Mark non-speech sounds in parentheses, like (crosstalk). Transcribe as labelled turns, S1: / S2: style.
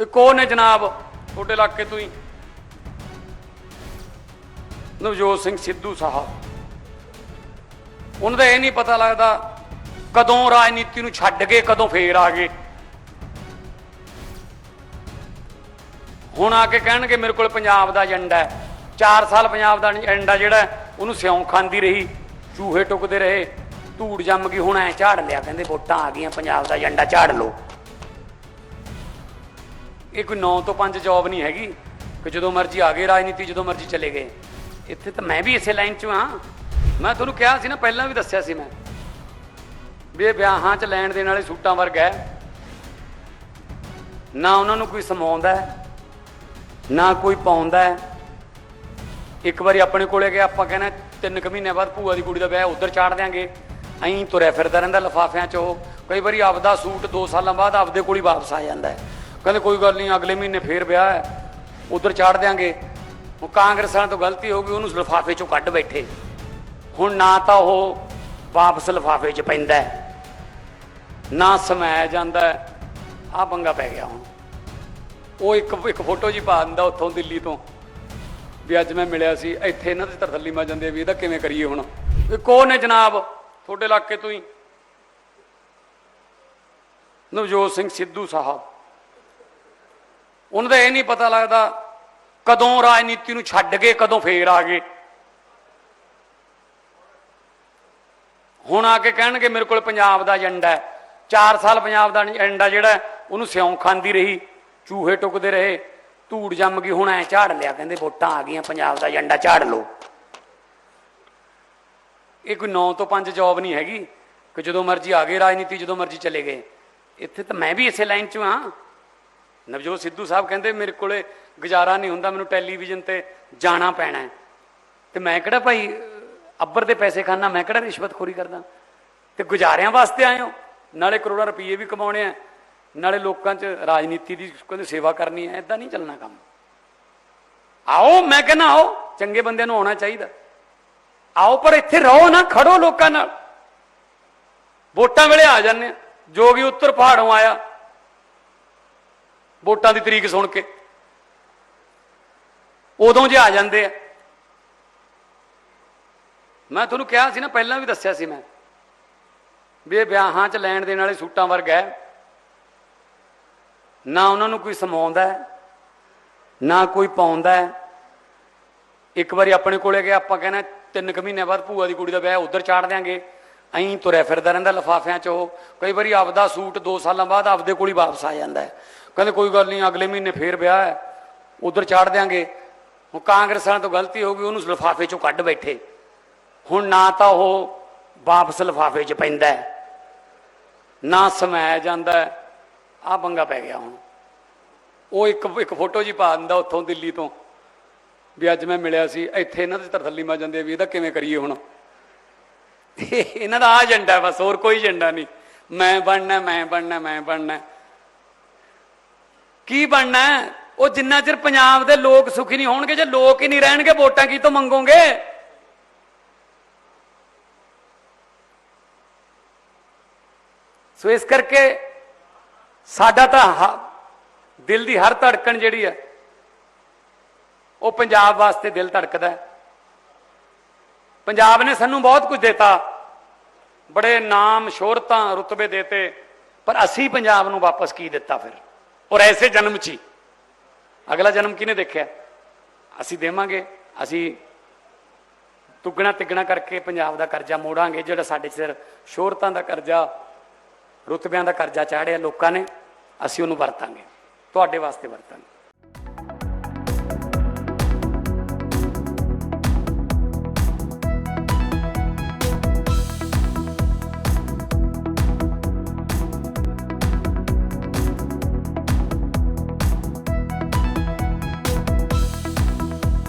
S1: ਇਹ ਕੌਣ ਨੇ ਜਨਾਬ? ਤੁਹਾਡੇ ਇਲਾਕੇ ਤੋਂ ਹੀ। ਨਵਜੋਤ ਸਿੰਘ ਸਿੱਧੂ ਸਾਹਿਬ। ਉਹਨਾਂ ਦਾ ਇਹ ਨਹੀਂ ਪਤਾ ਲੱਗਦਾ ਕਦੋਂ ਰਾਜਨੀਤੀ ਨੂੰ ਛੱਡ ਕੇ ਕਦੋਂ ਫੇਰ ਆ ਗਏ। ਹੁਣ ਆ ਕੇ ਕਹਿਣਗੇ ਮੇਰੇ ਕੋਲ ਪੰਜਾਬ ਦਾ ਏਜੰਡਾ ਹੈ। 4 ਸਾਲ ਪੰਜਾਬ ਦਾ ਏਜੰਡਾ ਜਿਹੜਾ ਉਹਨੂੰ ਸਿਉਂ ਖਾਂਦੀ ਰਹੀ, ਚੂਹੇ ਟੁਕਦੇ ਰਹੇ। ਧੂੜ ਜੰਮ ਗਈ, ਹੁਣ ਐ ਝਾੜ ਲਿਆ, ਕਹਿੰਦੇ ਵੋਟਾਂ ਆ ਗਈਆਂ, ਪੰਜਾਬ ਦਾ ਏਜੰਡਾ ਝਾੜ ਲਓ। ਇਹ ਕੋਈ 9 ਤੋਂ 5 ਜੌਬ ਨਹੀਂ ਹੈਗੀ, ਕਿ ਜਦੋਂ ਮਰਜ਼ੀ ਆ ਗਏ ਰਾਜਨੀਤੀ, ਜਦੋਂ ਮਰਜ਼ੀ ਚਲੇ ਗਏ। ਇੱਥੇ ਤਾਂ ਮੈਂ ਵੀ ਇਸੇ ਲਾਈਨ 'ਚ ਹਾਂ। ਮੈਂ ਤੁਹਾਨੂੰ ਕਿਹਾ ਸੀ ਨਾ, ਪਹਿਲਾਂ ਵੀ ਦੱਸਿਆ ਸੀ ਮੈਂ। ਵੀ ਇਹ ਵਿਆਹਾਂ 'ਚ ਲੈਣ ਦੇਣ ਵਾਲੇ ਸੂਟਾਂ ਵਰਗਾ ਹੈ। ਨਾ ਉਹਨਾਂ ਨੂੰ ਕੋਈ ਸਮਾਉਂਦਾ ਹੈ, ਨਾ ਕੋਈ ਪਾਉਂਦਾ ਹੈ। ਇੱਕ ਵਾਰੀ ਆਪਣੇ ਕੋਲੇ ਗਿਆ ਆਪਾਂ ਕਹਿੰਦੇ ਤਿੰਨ ਕੁ ਮਹੀਨੇ ਬਾਅਦ ਭੂਆ ਦੀ ਕੁੜੀ ਦਾ ਵਿਆਹ ਉਧਰ ਚਾੜ ਦਿਆਂਗੇ। ਐਂ ਤੁਰਿਆ ਫਿਰਦਾ ਰਹਿੰਦਾ ਲਫਾਫਿਆਂ 'ਚ ਉਹ। ਕਈ ਵਾਰੀ ਆਪਦਾ ਸੂਟ 2 ਸਾਲਾਂ ਬਾਅਦ ਆਪਦੇ ਕੋਲ ਹੀ ਵਾਪਸ ਆ ਜਾਂਦਾ ਹੈ। ਕਹਿੰਦੇ ਕੋਈ ਗੱਲ ਨਹੀਂ, ਅਗਲੇ ਮਹੀਨੇ ਫੇਰ ਵਿਆਹ ਹੈ, ਉਧਰ ਚਾੜ ਦਿਆਂਗੇ। ਉਹ ਕਾਂਗਰਸਾਂ ਤੋਂ ਗਲਤੀ ਹੋ ਗਈ, ਉਹਨੂੰ ਲਫਾਫੇ 'ਚੋਂ ਕੱਢ ਬੈਠੇ। ਹੁਣ ਨਾ ਤਾਂ ਉਹ ਵਾਪਸ ਲਫਾਫੇ 'ਚ ਪੈਂਦਾ ਨਾ ਸਮਾਇਆ ਜਾਂਦਾ ਆ ਪੰਗਾ ਪੈ ਗਿਆ ਹੁਣ। ਉਹ ਇੱਕ ਇੱਕ ਫੋਟੋ ਜੀ ਪਾ ਦਿੰਦਾ ਉੱਥੋਂ ਦਿੱਲੀ ਤੋਂ, ਵੀ ਅੱਜ ਮੈਂ ਮਿਲਿਆ ਸੀ, ਇੱਥੇ ਇਹਨਾਂ ਦੇ ਤਰਥੱਲੀ ਮਾ ਜਾਂਦੇ ਵੀ ਇਹਦਾ ਕਿਵੇਂ ਕਰੀਏ ਹੁਣ। ਇਹ ਕੌਣ ਨੇ ਜਨਾਬ, ਤੁਹਾਡੇ ਇਲਾਕੇ ਤੋਂ ਹੀ। ਨਵਜੋਤ ਸਿੰਘ ਸਿੱਧੂ ਸਾਹਿਬ। ਉਹਨਾਂ ਦਾ ਇਹ ਨਹੀਂ ਪਤਾ ਲੱਗਦਾ ਕਦੋਂ ਰਾਜਨੀਤੀ ਨੂੰ ਛੱਡ ਗਏ ਕਦੋਂ ਫੇਰ ਆ ਗਏ। ਹੁਣ ਆ ਕੇ ਕਹਿਣਗੇ ਮੇਰੇ ਕੋਲ ਪੰਜਾਬ ਦਾ ਏਜੰਡਾ ਹੈ। 4 ਸਾਲ ਪੰਜਾਬ ਦਾ ਏਜੰਡਾ ਜਿਹੜਾ ਉਹਨੂੰ ਸਿਉਂ ਖਾਂਦੀ ਰਹੀ, ਚੂਹੇ ਟੁਕਦੇ ਰਹੇ, ਧੂੜ ਜੰਮ ਗਈ, ਹੁਣ ਐ ਝਾੜ ਲਿਆ ਕਹਿੰਦੇ ਵੋਟਾਂ ਆ ਗਈਆਂ, ਪੰਜਾਬ ਦਾ ਏਜੰਡਾ ਝਾੜ ਲਓ। ਇਹ ਕੋਈ 9 ਤੋਂ 5 ਜੌਬ ਨਹੀਂ ਹੈਗੀ, ਕਿ ਜਦੋਂ ਮਰਜ਼ੀ ਆ ਗਏ ਰਾਜਨੀਤੀ, ਜਦੋਂ ਮਰਜ਼ੀ ਚਲੇ ਗਏ। ਇੱਥੇ ਤਾਂ ਮੈਂ ਵੀ ਇਸੇ ਲਾਈਨ 'ਚ ਹਾਂ। ਨਵਜੋਤ ਸਿੱਧੂ ਸਾਹਿਬ ਕਹਿੰਦੇ, ਮੇਰੇ ਕੋਲੇ ਗੁਜ਼ਾਰਾ ਨਹੀਂ ਹੁੰਦਾ, ਮੈਨੂੰ ਟੈਲੀਵਿਜ਼ਨ ਤੇ ਜਾਣਾ ਪੈਣਾ ਹੈ। ਤੇ ਮੈਂ ਕਿਹੜਾ ਭਾਈ ਅੱਬਰ ਦੇ ਪੈਸੇ ਖਾਣਾ ਮੈਂ ਕਿਹੜਾ ਰਿਸ਼ਵਤਖੋਰੀ ਕਰਦਾ? ਤੇ ਗੁਜ਼ਾਰਿਆਂ ਵਾਸਤੇ ਆਏ ਹੋ? ਨਾਲੇ ਕਰੋੜਾਂ ਰੁਪਏ ਵੀ ਕਮਾਉਣੇ ਆ। ਨਾਲੇ ਲੋਕਾਂ 'ਚ ਰਾਜਨੀਤੀ ਦੀ ਕਹਿੰਦੇ ਸੇਵਾ ਕਰਨੀ ਹੈ ਐਦਾਂ ਨਹੀਂ ਚੱਲਣਾ ਕੰਮ। ਆਓ, ਮੈਂ ਕਹਿੰਦਾ, ਆਓ, ਚੰਗੇ ਬੰਦਿਆਂ ਨੂੰ ਆਉਣਾ ਚਾਹੀਦਾ। ਆਓ, ਪਰ ਇੱਥੇ ਰਹੋ ਨਾ, ਖੜੋ ਲੋਕਾਂ ਨਾਲ। ਵੋਟਾਂ ਵੇਲੇ ਆ ਜਾਂਦੇ ਆ। ਜੋਗੀ ਉੱਤਰ ਪਹਾੜੋਂ ਆਇਆ ਵੋਟਾਂ ਦੀ ਤਰੀਕ ਸੁਣ ਕੇ। ਉਦੋਂ ਜੇ ਆ ਜਾਂਦੇ ਆ। ਮੈਂ ਤੁਹਾਨੂੰ ਕਿਹਾ ਸੀ ਨਾ, ਪਹਿਲਾਂ ਵੀ ਦੱਸਿਆ ਸੀ ਮੈਂ, ਵੀ ਇਹ ਵਿਆਹਾਂ 'ਚ ਲੈਣ ਦੇਣ ਵਾਲੇ ਸੂਟਾਂ ਵਰਗਾ ਹੈ। ਨਾ ਉਹਨਾਂ ਨੂੰ ਕੋਈ ਸਮਾਉਂਦਾ ਹੈ, ਨਾ ਕੋਈ ਪਾਉਂਦਾ ਹੈ। ਇੱਕ ਵਾਰੀ ਆਪਣੇ ਕੋਲੇ ਗਿਆ ਆਪਾਂ ਕਹਿੰਦੇ ਤਿੰਨ ਕੁ ਮਹੀਨੇ ਬਾਅਦ ਭੂਆ ਦੀ ਕੁੜੀ ਦਾ ਵਿਆਹ ਉਧਰ ਚਾੜ ਦਿਆਂਗੇ। ਐਂ ਤੁਰਿਆ ਫਿਰਦਾ ਰਹਿੰਦਾ ਲਫਾਫਿਆਂ 'ਚ ਉਹ। ਕਈ ਵਾਰੀ ਆਪਦਾ ਸੂਟ 2 ਸਾਲਾਂ ਬਾਅਦ ਆਪਦੇ ਕੋਲ ਹੀ ਵਾਪਸ ਆ ਜਾਂਦਾ ਹੈ। ਕਹਿੰਦੇ ਕੋਈ ਗੱਲ ਨਹੀਂ, ਅਗਲੇ ਮਹੀਨੇ ਫੇਰ ਵਿਆਹ ਹੈ, ਉਧਰ ਚਾੜ ਦਿਆਂਗੇ। ਹੁਣ ਕਾਂਗਰਸਾਂ ਤੋਂ ਗਲਤੀ ਹੋ ਗਈ, ਉਹਨੂੰ ਲਫਾਫੇ 'ਚੋਂ ਕੱਢ ਬੈਠੇ। ਹੁਣ ਨਾ ਤਾਂ ਉਹ ਵਾਪਸ ਲਫਾਫੇ 'ਚ ਪੈਂਦਾ ਨਾ ਸਮਾਇਆ ਜਾਂਦਾ ਆ ਪੰਗਾ ਪੈ ਗਿਆ ਹੁਣ। ਉਹ ਇੱਕ ਇੱਕ ਫੋਟੋ ਜੀ ਪਾ ਦਿੰਦਾ ਉੱਥੋਂ ਦਿੱਲੀ ਤੋਂ, ਵੀ ਅੱਜ ਮੈਂ ਮਿਲਿਆ ਸੀ, ਇੱਥੇ ਇਹਨਾਂ ਦੇ ਤਰਥੱਲੀ ਮਾ ਜਾਂਦੇ ਵੀ ਇਹਦਾ ਕਿਵੇਂ ਕਰੀਏ ਹੁਣ। (laughs) ਇਹਨਾਂ ਦਾ ਆ ਏਜੰਡਾ ਬਸ, ਹੋਰ ਕੋਈ ਏਜੰਡਾ ਨਹੀਂ। ਮੈਂ ਬਣਨਾ ਮੈਂ ਬਣਨਾ ਮੈਂ ਬਣਨਾ। ਕੀ ਬਣਨਾ ਉਹ ਜਿੰਨਾ ਚਿਰ ਪੰਜਾਬ ਦੇ ਲੋਕ ਸੁਖੀ ਨਹੀਂ ਹੋਣਗੇ, ਜੇ ਲੋਕ ਹੀ ਨਹੀਂ ਰਹਿਣਗੇ, ਵੋਟਾਂ ਕੀ ਤੋਂ ਮੰਗੋਗੇ? ਸੋ ਇਸ ਕਰਕੇ ਸਾਡਾ ਤਾਂ ਹ- ਦਿਲ ਦੀ ਹਰ ਧੜਕਣ ਜਿਹੜੀ ਹੈ, ਉਹ ਪੰਜਾਬ ਵਾਸਤੇ ਦਿਲ ਧੜਕਦਾ ਪੰਜਾਬ ਨੇ ਸਾਨੂੰ ਬਹੁਤ ਕੁਝ ਦਿੱਤਾ। ਬੜੇ ਨਾਮ, ਸ਼ੋਹਰਤਾਂ ਰੁਤਬੇ ਦਿੱਤੇ, ਪਰ ਅਸੀਂ ਪੰਜਾਬ ਨੂੰ ਵਾਪਸ ਕੀ ਦਿੱਤਾ ਫਿਰ? ਔਰ ਐਸੇ ਜਨਮ 'ਚ ਹੀ। ਅਗਲਾ ਜਨਮ ਕਿਹਨੇ ਦੇਖਿਆ? ਅਸੀਂ ਦੇਵਾਂਗੇ। ਅਸੀਂ ਤੁਗਣਾ ਤਿੱਗਣਾ ਕਰਕੇ ਪੰਜਾਬ ਦਾ ਕਰਜ਼ਾ ਮੋੜਾਂਗੇ, ਜਿਹੜਾ ਸਾਡੇ ਸਿਰ ਸ਼ੋਹਰਤਾਂ ਦਾ ਕਰਜ਼ਾ, ਰੁਤਬਿਆਂ ਦਾ ਕਰਜ਼ਾ ਚਾੜਿਆ ਲੋਕਾਂ ਨੇ, ਅਸੀਂ ਉਹਨੂੰ ਵਰਤਾਂਗੇ। ਤੁਹਾਡੇ ਵਾਸਤੇ ਵਰਤਾਂਗੇ।